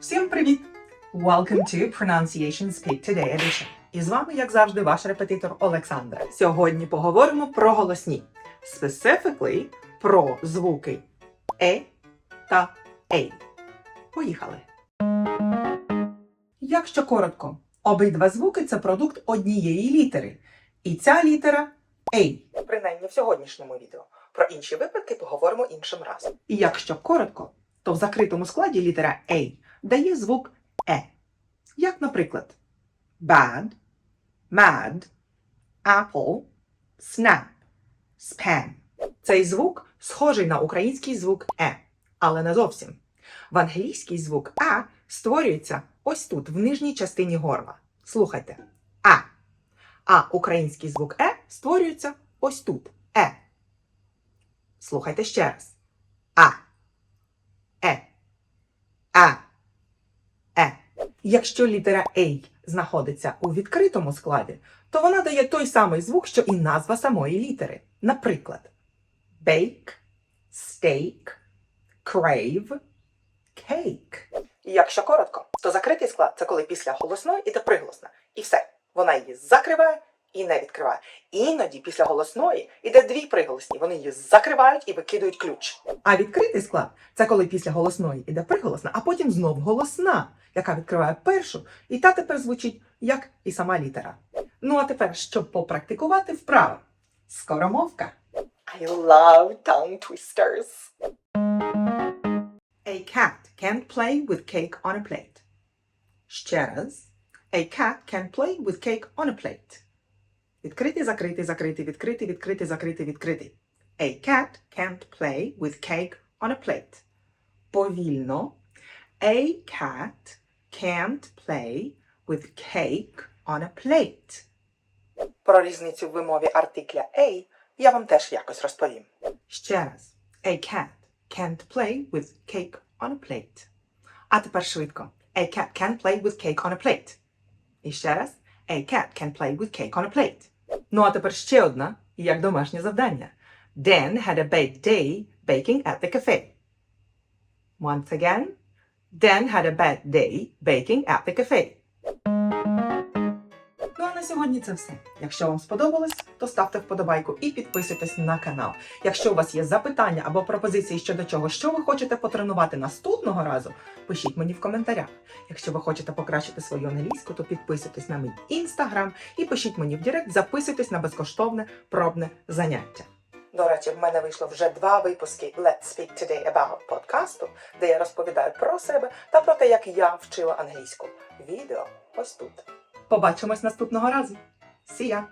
Всім привіт! Welcome to Pronunciation Speak Today Edition. І з вами, як завжди, ваш репетитор Олександра. Сьогодні поговоримо про голосні. Specifically про звуки е та ей. Поїхали. Якщо коротко, обидва звуки це продукт однієї літери. І ця літера ей. Принаймні в сьогоднішньому відео. Про інші випадки поговоримо іншим разом. І якщо коротко, то в закритому складі літера A дає звук Е. Як, наприклад, bad, mad, apple, snap, spam. Цей звук схожий на український звук Е, але не зовсім. В англійський звук А створюється ось тут, в нижній частині горла. Слухайте. А. А український звук Е створюється ось тут. Е. Слухайте ще раз. А. Е. А. Е. Якщо літера A знаходиться у відкритому складі, то вона дає той самий звук, що і назва самої літери. Наприклад, bake, steak, crave, cake. Якщо коротко, то закритий склад це коли після голосної іде приголосна. І все. Вона її закриває і не відкриває. Іноді після голосної іде дві приголосні. Вони її закривають і викидують ключ. А відкритий склад це коли після голосної іде приголосна, а потім знов голосна, яка відкриває першу, і та тепер звучить як і сама літера. Ну а тепер, щоб попрактикувати вправо. Скоромовка. I love tongue twisters. A cat can't play with cake on a plate. Ще раз. A cat can play with cake on a plate. Відкритий, закритий, закритий, відкритий, відкритий, закритий, відкритий. A cat can't play with cake on a plate. Повільно. A cat can't play with cake on a plate. Про різницю в вимові артикля A я вам теж якось розповім. Ще раз. A cat can't play with cake on a plate. А тепер швидко. A cat can play with cake on a plate. І ще раз. A cat can play with cake on a plate. Ну а тепер ще одна, як домашнє завдання. Dan had a bad day baking at the cafe. Once again. Dan had a bad day baking at the cafe. На сьогодні це все. Якщо вам сподобалось, то ставте вподобайку і підписуйтесь на канал. Якщо у вас є запитання або пропозиції щодо чого, що ви хочете потренувати наступного разу, пишіть мені в коментарях. Якщо ви хочете покращити свою англійську, то підписуйтесь на мій інстаграм і пишіть мені в Директ, записуйтесь на безкоштовне пробне заняття. До речі, в мене вийшло вже два випуски Let's Speak Today About подкасту, де я розповідаю про себе та про те, як я вчила англійську. Відео ось тут. Побачимось наступного разу. Ya!